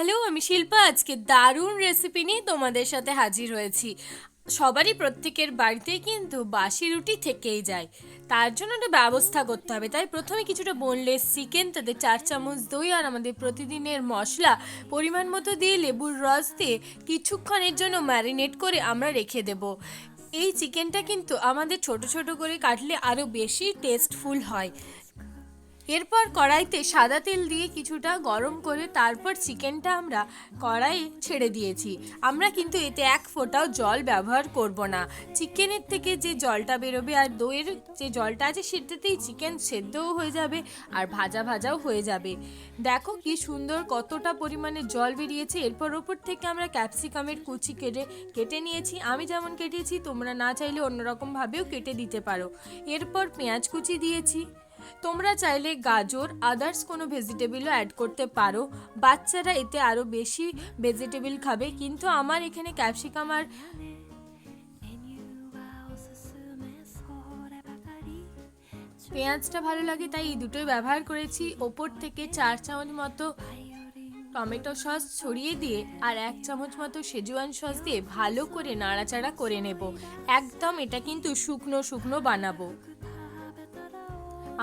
Hello আমি শিল্পা, আজকে দারুণ রেসিপি নিয়ে তোমাদের সাথে হাজির হয়েছি। সবারই প্রত্যেকের বাড়িতেই কিন্তু বাসি রুটি থেকেই যায়। তার জন্য একটা ব্যবস্থা করতে হবে। তাই প্রথমে কিছুটা বোনলেস চিকেন তাতে চার চামচ দই আর আমাদের প্রতিদিনের মশলা, পরিমাণ মতো দিয়ে লেবুর রস দিয়ে কিছুক্ষণের জন্য ম্যারিনেট করে আমরা রেখে দেব। এই চিকেনটা কিন্তু আমাদের ছোট ছোট করে কাটলে আরও বেশি টেস্টফুল হয়। এরপর কড়াইতে সাদা তেল দিয়ে কিছুটা গরম করে তারপর চিকেনটা আমরা কড়াইয়ে ছেড়ে দিয়েছি। আমরা কিন্তু এতে এক ফোঁটাও জল ব্যবহার করব না। চিকেনের থেকে যে জলটা বেরোবে আর দইয়ের যে জলটা আছে সেটাতেই চিকেন সেদ্ধও হয়ে যাবে আর ভাজা ভাজাও হয়ে যাবে। দেখো কি সুন্দর কতটা পরিমাণে জল বেরিয়েছে। এরপর ওপর থেকে আমরা ক্যাপসিকামের কুচি কেটে কেটে নিয়েছি। আমি যেমন কেটেছি, তোমরা না চাইলে অন্যরকমভাবেও কেটে দিতে পারো। এরপর পেঁয়াজ কুচি দিয়েছি। তোমরা চাইলে গাজর আদার্স কোনো ভেজিটেবলও অ্যাড করতে পারো। বাচ্চারা এতে আরও বেশি ভেজিটেবল খাবে। কিন্তু আমার এখানে ক্যাপসিকাম আর পেঁয়াজটা ভালো লাগে, তাই এই দুটোই ব্যবহার করেছি। ওপর থেকে চার চামচ মতো টমেটো সস ছড়িয়ে দিয়ে আর এক চামচ মতো সেজুয়ান সস দিয়ে ভালো করে নাড়াচাড়া করে নেব। একদম এটা কিন্তু শুকনো শুকনো বানাবো।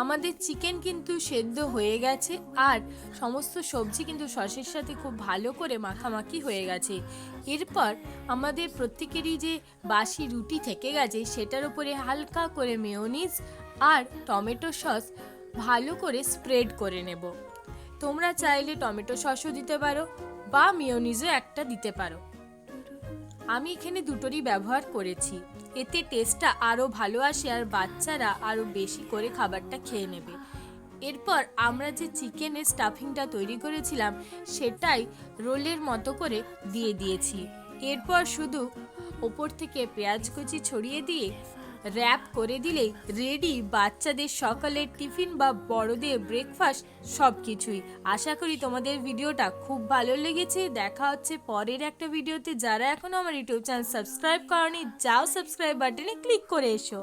আমাদের চিকেন কিন্তু সেদ্ধ হয়ে গেছে আর সমস্ত সবজি কিন্তু সসের সাথে খুব ভালো করে মাখামাখি হয়ে গেছে। এরপর আমাদের প্রত্যেকেরই যে বাসি রুটি থেকে গেছে সেটার উপরে হালকা করে মেয়োনিজ আর টমেটো সস ভালো করে স্প্রেড করে নেব। তোমরা চাইলে টমেটো সসও দিতে পারো বা মেয়োনিজও একটা দিতে পারো। আমি এখানে দুটোরই ব্যবহার করেছি। এতে টেস্টটা আরও ভালো আসে আর বাচ্চারা আরও বেশি করে খাবারটা খেয়ে নেবে। এরপর আমরা যে চিকেনের স্টাফিংটা তৈরি করেছিলাম, সেটাই রোলের মতো করে দিয়ে দিয়েছি। এরপর শুধু ওপর থেকে পেঁয়াজ কুচি ছড়িয়ে দিয়ে র্যাপ করে দিলে রেডি, বাচ্চাদের সকালের টিফিন বা বড়দের ব্রেকফাস্ট সব কিছুই আশা করি তোমাদের ভিডিওটা খুব ভালো লেগেছে। দেখা হচ্ছে পরের একটা ভিডিওতে। যারা এখনও আমার ইউটিউব চ্যানেল সাবস্ক্রাইব করনি, যাও সাবস্ক্রাইব বাটনে ক্লিক করে এসো।